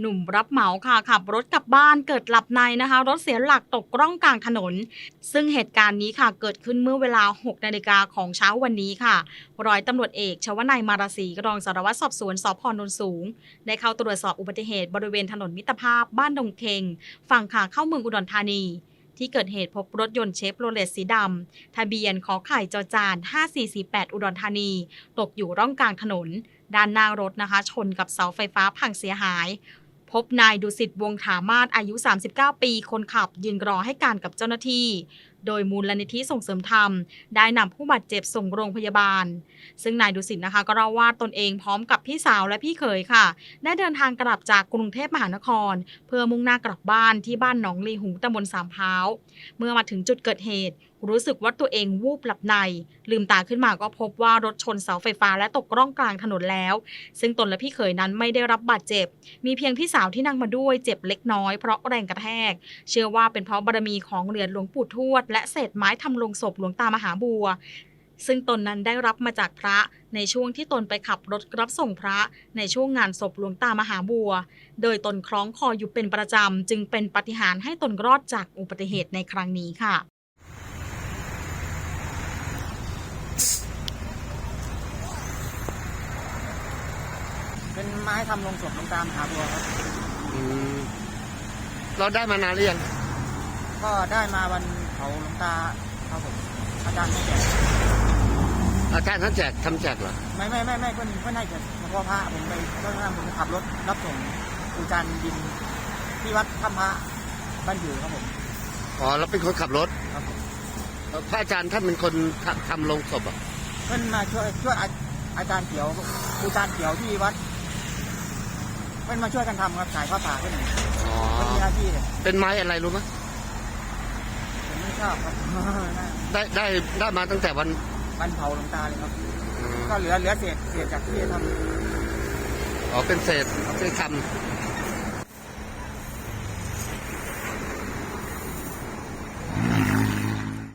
หนุ่มรับเหมาค่ะขับรถกลับบ้านเกิดหลับในนะคะ รถเสียหลักตกร่องกลางถนน ซึ่งเหตุการณ์นี้ค่ะเกิดขึ้นเมื่อเวลา 6 นาฬิกาของเช้าวันนี้ค่ะ ร้อยตำรวจเอก ชวนายมาราศีรองสารวัตรสอบสวนสพนนสูง ได้เข้าตรวจสอบอุบัติเหตุบริเวณถนนมิตรภาพบ้านดงเคงฝั่งขาเข้าเมืองอุดรธานี ที่เกิดเหตุพบรถยนต์เชฟโรเลตสีดำทะเบียนขอไข่จอจาน 5448 อุดรธานี ตกอยู่ร่องกลางถนน ด้านหน้ารถนะคะ ชนกับเสาไฟฟ้าพังเสียหาย พบนายดุสิตวงถามาศอายุ 39 ปี คนขับยืนรอให้การกับเจ้าหน้าที่ โดยมูลนิธิส่งเสริมธรรม ได้นำผู้บาดเจ็บส่งโรงพยาบาล ซึ่งนายดุสิตนะคะ ก็เล่าว่าตนเองพร้อมกับพี่สาวและพี่เขยค่ะ ได้เดินทางกลับจากกรุงเทพมหานคร เพื่อมุ่งหน้ากลับบ้านที่บ้านหนองลีหุงตำบลสามพร้าวเมื่อมาถึงจุดเกิดเหตุ รู้สึกว่าตัวเองวูบหลับใน ลืมตาขึ้นมาก็พบว่ารถชนเสาไฟฟ้าและตกร่องกลางถนนแล้ว ซึ่งตนและพี่เขยนั้นไม่ได้รับบาดเจ็บ มีเพียงพี่สาวที่นั่งมาด้วยเจ็บเล็กน้อยเพราะแรงกระแทก เชื่อว่าเป็นเพราะบารมีของเหรียญหลวงปู่ทวดและเศษไม้ทำลงศพหลวงตามหาบัว ซึ่งตนนั้นได้รับมาจากพระในช่วงที่ตนไปขับรถรับส่งพระในช่วงงานศพหลวงตามหาบัว โดยตนคล้องคออยู่เป็นประจำ จึงเป็นปาฏิหารย์ให้ตนรอดจากอุบัติเหตุในครั้งนี้ค่ะเป็นไม้ทำลงศพลงตามหาบัวครับอืมเราได้มานานหรือยังก็ได้มาวัน เผาหลวงตาครับผมอาจารย์ไม่แจกอาจารย์ท่านแจกทำแจกเหรอไม่ไม่ไม่ไม่เพื่อนเพื่อนให้แจกเฉพาะพระผมไปเพื่อนผมขับรถรับส่งครูจันทร์ดินที่วัดถ้ำพระบ้านอยู่ครับผมอ๋อเราเป็นคนขับรถครับผมแล้วพระอาจารย์ท่านเป็นคนทำทำลงศพอะเพื่อนมาช่วยช่วยอาอาจารย์เขียวครูจันทร์เขียวที่วัด เพื่อนมาช่วยกันทำครับสายผ้าป่าเพื่อนอ๋อ เพื่อนมีหน้าที่เลยเป็นไม้อะไรรู้ไหมผม ไม่ชอบครับได้ได้ได้มาตั้งแต่วันวันเผาหลวงตาเลยครับอืมก็เหลือเหลือเศษเศษจากที่ทำอ๋อเป็นเศษที่ท